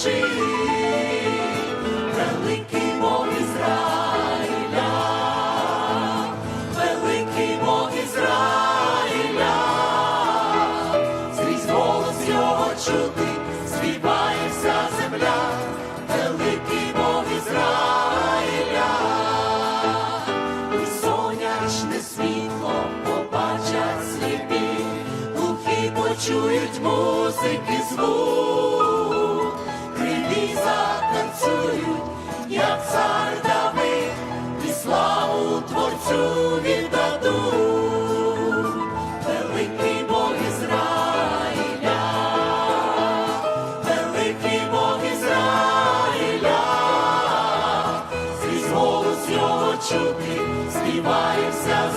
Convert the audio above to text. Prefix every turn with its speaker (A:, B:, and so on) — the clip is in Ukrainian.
A: зазвучить. Великий Бог Ізраїля, великий Бог Ізраїля, скрізь голос його чути, співає земля, великий Бог Ізраїля, і сонячне побачать сліпі, глухі почують музики звук, затанцюють, як цар Давид, і славу Творцю віддадуть. Великий Бог Ізраїля, великий Бог Ізраїля, скрізь голос його чути, співає вся